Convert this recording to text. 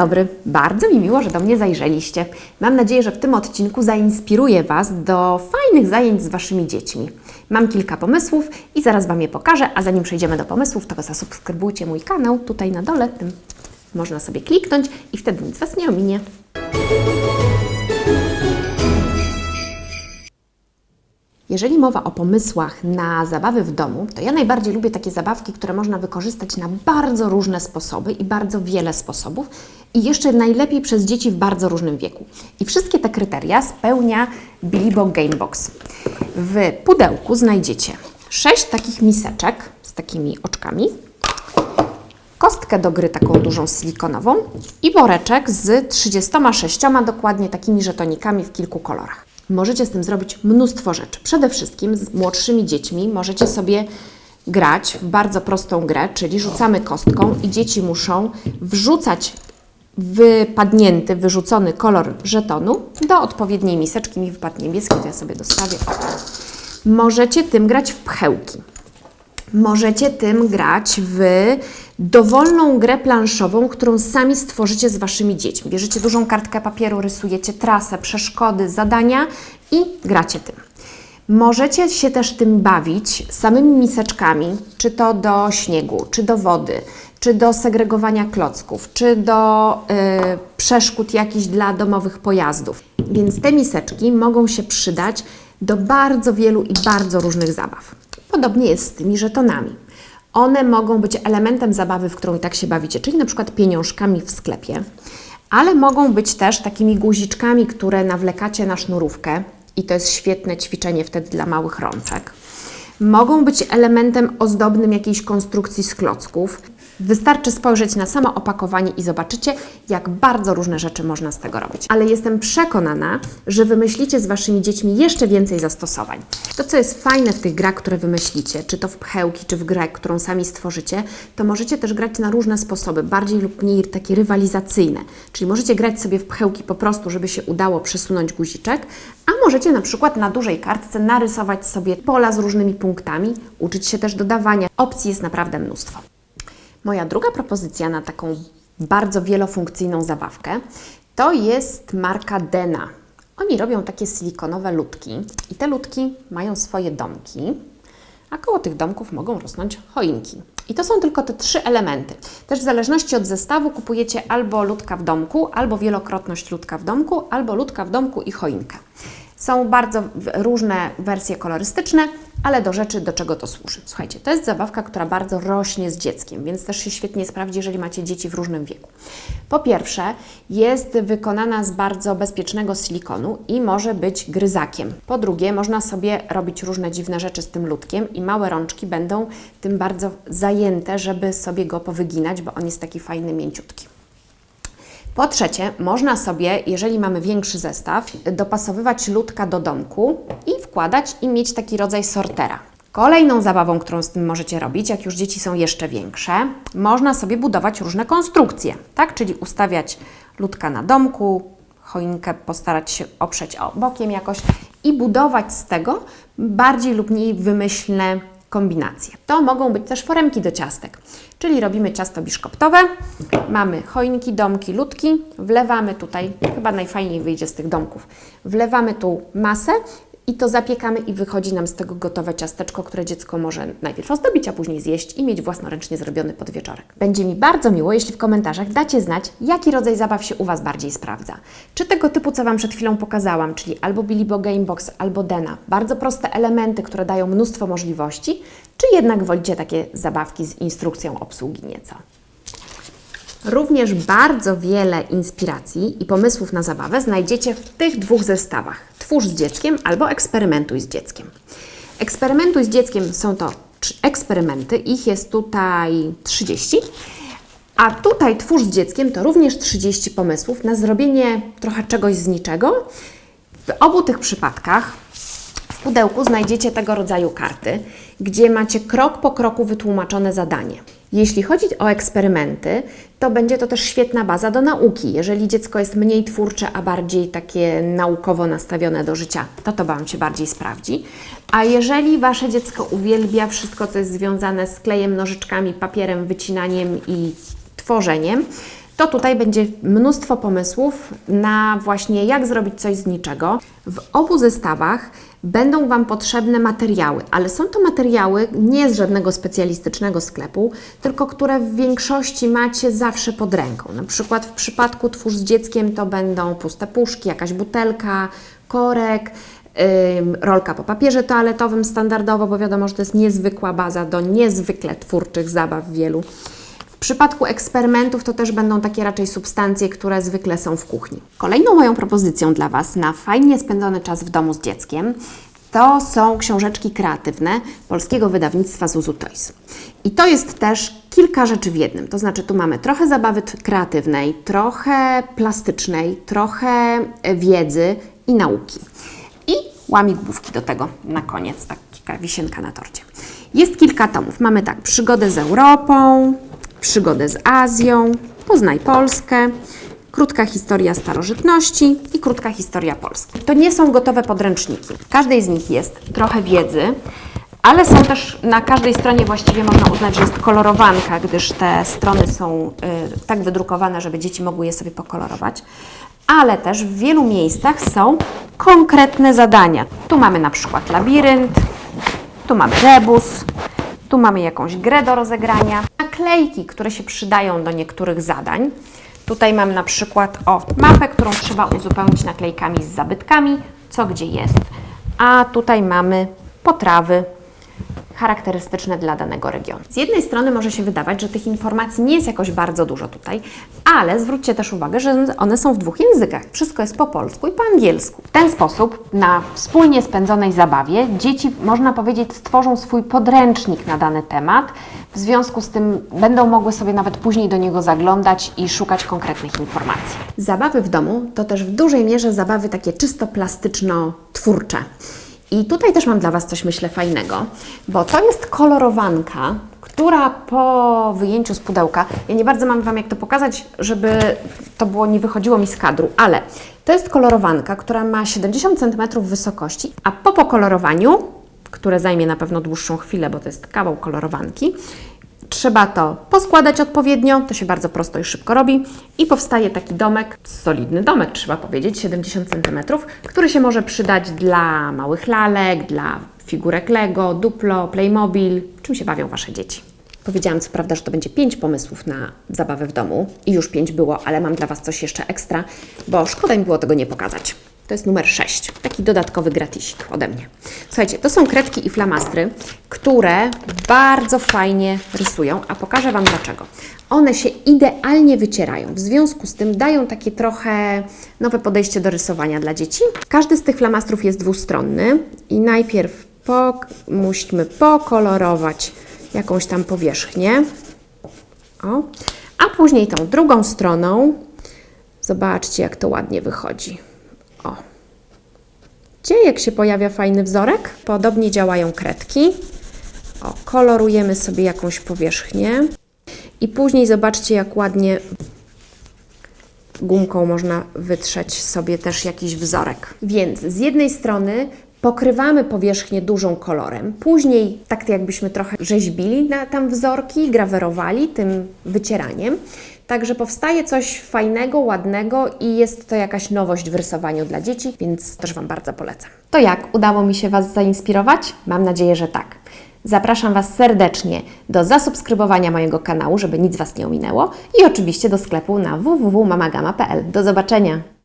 dobry, bardzo mi miło, że do mnie zajrzeliście. Mam nadzieję, że w tym odcinku zainspiruję Was do fajnych zajęć z Waszymi dziećmi. Mam kilka pomysłów i zaraz Wam je pokażę, a zanim przejdziemy do pomysłów, to zasubskrybujcie mój kanał tutaj na dole, tym można sobie kliknąć i wtedy nic Was nie ominie. Jeżeli mowa o pomysłach na zabawy w domu, to ja najbardziej lubię takie zabawki, które można wykorzystać na bardzo różne sposoby i bardzo wiele sposobów i jeszcze najlepiej przez dzieci w bardzo różnym wieku. I wszystkie te kryteria spełnia Bilibo Gamebox. W pudełku znajdziecie sześć takich miseczek z takimi oczkami, kostkę do gry taką dużą silikonową i woreczek z 36 dokładnie takimi żetonikami w kilku kolorach. Możecie z tym zrobić mnóstwo rzeczy. Przede wszystkim z młodszymi dziećmi możecie sobie grać w bardzo prostą grę, czyli rzucamy kostką i dzieci muszą wrzucać wypadnięty, wyrzucony kolor żetonu do odpowiedniej miseczki. Mi wypadł niebieski, to ja sobie dostawię. Możecie tym grać w pchełki. Możecie tym grać w dowolną grę planszową, którą sami stworzycie z Waszymi dziećmi. Bierzecie dużą kartkę papieru, rysujecie trasę, przeszkody, zadania i gracie tym. Możecie się też tym bawić samymi miseczkami, czy to do śniegu, czy do wody, czy do segregowania klocków, czy do y, przeszkód jakichś dla domowych pojazdów. Więc te miseczki mogą się przydać do bardzo wielu i bardzo różnych zabaw. Podobnie jest z tymi żetonami. One mogą być elementem zabawy, w którą i tak się bawicie, czyli na przykład pieniążkami w sklepie, ale mogą być też takimi guziczkami, które nawlekacie na sznurówkę i to jest świetne ćwiczenie wtedy dla małych rączek. Mogą być elementem ozdobnym jakiejś konstrukcji z klocków. Wystarczy spojrzeć na samo opakowanie i zobaczycie, jak bardzo różne rzeczy można z tego robić. Ale jestem przekonana, że wymyślicie z Waszymi dziećmi jeszcze więcej zastosowań. To, co jest fajne w tych grach, które wymyślicie, czy to w pchełki, czy w grę, którą sami stworzycie, to możecie też grać na różne sposoby, bardziej lub mniej takie rywalizacyjne. Czyli możecie grać sobie w pchełki po prostu, żeby się udało przesunąć guziczek, a możecie na przykład na dużej kartce narysować sobie pola z różnymi punktami, uczyć się też dodawania. Opcji jest naprawdę mnóstwo. Moja druga propozycja na taką bardzo wielofunkcyjną zabawkę to jest marka Dena. Oni robią takie silikonowe ludki i te ludki mają swoje domki, a koło tych domków mogą rosnąć choinki. I to są tylko te trzy elementy. Też w zależności od zestawu kupujecie albo ludka w domku, albo wielokrotność ludka w domku, albo ludka w domku i choinkę. Są bardzo różne wersje kolorystyczne, ale do rzeczy, do czego to służy. Słuchajcie, to jest zabawka, która bardzo rośnie z dzieckiem, więc też się świetnie sprawdzi, jeżeli macie dzieci w różnym wieku. Po pierwsze, jest wykonana z bardzo bezpiecznego silikonu i może być gryzakiem. Po drugie, można sobie robić różne dziwne rzeczy z tym ludkiem i małe rączki będą tym bardzo zajęte, żeby sobie go powyginać, bo on jest taki fajny, mięciutki. Po trzecie, można sobie, jeżeli mamy większy zestaw, dopasowywać ludka do domku i wkładać i mieć taki rodzaj sortera. Kolejną zabawą, którą z tym możecie robić, jak już dzieci są jeszcze większe, można sobie budować różne konstrukcje, tak? Czyli ustawiać ludka na domku, choinkę postarać się oprzeć bokiem jakoś i budować z tego bardziej lub mniej wymyślne kombinacje. To mogą być też foremki do ciastek, czyli robimy ciasto biszkoptowe, mamy choinki, domki, ludki, wlewamy tutaj, chyba najfajniej wyjdzie z tych domków, wlewamy tu masę i to zapiekamy i wychodzi nam z tego gotowe ciasteczko, które dziecko może najpierw ozdobić, a później zjeść i mieć własnoręcznie zrobiony podwieczorek. Będzie mi bardzo miło, jeśli w komentarzach dacie znać, jaki rodzaj zabaw się u Was bardziej sprawdza. Czy tego typu, co Wam przed chwilą pokazałam, czyli albo Bilibo Gamebox, albo Dena, bardzo proste elementy, które dają mnóstwo możliwości, czy jednak wolicie takie zabawki z instrukcją obsługi nieco. Również bardzo wiele inspiracji i pomysłów na zabawę znajdziecie w tych dwóch zestawach. Twórz z dzieckiem albo eksperymentuj z dzieckiem. Eksperymentuj z dzieckiem są to eksperymenty, ich jest tutaj 30, a tutaj twórz z dzieckiem to również 30 pomysłów na zrobienie trochę czegoś z niczego. W obu tych przypadkach w pudełku znajdziecie tego rodzaju karty, gdzie macie krok po kroku wytłumaczone zadanie. Jeśli chodzi o eksperymenty, to będzie to też świetna baza do nauki. Jeżeli dziecko jest mniej twórcze, a bardziej takie naukowo nastawione do życia, to to Wam się bardziej sprawdzi. A jeżeli Wasze dziecko uwielbia wszystko, co jest związane z klejem, nożyczkami, papierem, wycinaniem i tworzeniem, to tutaj będzie mnóstwo pomysłów na właśnie jak zrobić coś z niczego. W obu zestawach będą Wam potrzebne materiały, ale są to materiały nie z żadnego specjalistycznego sklepu, tylko które w większości macie zawsze pod ręką. Na przykład w przypadku Twórz z dzieckiem to będą puste puszki, jakaś butelka, korek, rolka po papierze toaletowym standardowo, bo wiadomo, że to jest niezwykła baza do niezwykle twórczych zabaw wielu. Przypadku eksperymentów to też będą takie raczej substancje, które zwykle są w kuchni. Kolejną moją propozycją dla Was na fajnie spędzony czas w domu z dzieckiem to są książeczki kreatywne polskiego wydawnictwa Zuzu Toys. I to jest też kilka rzeczy w jednym. To znaczy tu mamy trochę zabawy kreatywnej, trochę plastycznej, trochę e, wiedzy i nauki. I łamigłówki do tego na koniec, taka wisienka na torcie. Jest kilka tomów. Mamy tak, przygodę z Europą, przygodę z Azją, poznaj Polskę, krótka historia starożytności i krótka historia Polski. To nie są gotowe podręczniki. W każdej z nich jest trochę wiedzy, ale są też na każdej stronie właściwie można uznać, że jest kolorowanka, gdyż te strony są y, tak wydrukowane, żeby dzieci mogły je sobie pokolorować. Ale też w wielu miejscach są konkretne zadania. Tu mamy na przykład labirynt, tu mamy rebus, tu mamy jakąś grę do rozegrania, naklejki, które się przydają do niektórych zadań. Tutaj mam na przykład o mapę, którą trzeba uzupełnić naklejkami z zabytkami, co gdzie jest. A tutaj mamy potrawy charakterystyczne dla danego regionu. Z jednej strony może się wydawać, że tych informacji nie jest jakoś bardzo dużo tutaj, ale zwróćcie też uwagę, że one są w dwóch językach. Wszystko jest po polsku i po angielsku. W ten sposób na wspólnie spędzonej zabawie dzieci, można powiedzieć, stworzą swój podręcznik na dany temat. W związku z tym będą mogły sobie nawet później do niego zaglądać i szukać konkretnych informacji. Zabawy w domu to też w dużej mierze zabawy takie czysto plastyczno-twórcze. I tutaj też mam dla Was coś, myślę, fajnego, bo to jest kolorowanka, która po wyjęciu z pudełka, ja nie bardzo mam Wam jak to pokazać, żeby to było nie wychodziło mi z kadru, ale to jest kolorowanka, która ma 70 cm wysokości, a po pokolorowaniu, które zajmie na pewno dłuższą chwilę, bo to jest kawał kolorowanki, Trzeba to poskładać odpowiednio, to się bardzo prosto i szybko robi i powstaje taki domek, solidny domek trzeba powiedzieć, 70 cm, który się może przydać dla małych lalek, dla figurek Lego, Duplo, Playmobil, czym się bawią Wasze dzieci. Powiedziałam co prawda, że to będzie 5 pomysłów na zabawę w domu i już 5 było, ale mam dla Was coś jeszcze ekstra, bo szkoda mi było tego nie pokazać. To jest numer 6, taki dodatkowy gratisik ode mnie. Słuchajcie, to są kredki i flamastry, które bardzo fajnie rysują, a pokażę Wam dlaczego. One się idealnie wycierają, w związku z tym dają takie trochę nowe podejście do rysowania dla dzieci. Każdy z tych flamastrów jest dwustronny i najpierw pok- musimy pokolorować jakąś tam powierzchnię. O. A później tą drugą stroną zobaczcie, jak to ładnie wychodzi. O. Gdzie jak się pojawia fajny wzorek? Podobnie działają kredki. O, kolorujemy sobie jakąś powierzchnię. I później zobaczcie, jak ładnie gumką można wytrzeć sobie też jakiś wzorek. Więc z jednej strony pokrywamy powierzchnię dużą kolorem, później tak jakbyśmy trochę rzeźbili na tam wzorki, grawerowali tym wycieraniem. Także powstaje coś fajnego, ładnego i jest to jakaś nowość w rysowaniu dla dzieci, więc też Wam bardzo polecam. To jak? Udało mi się Was zainspirować? Mam nadzieję, że tak. Zapraszam Was serdecznie do zasubskrybowania mojego kanału, żeby nic Was nie ominęło i oczywiście do sklepu na www.mamagama.pl. Do zobaczenia!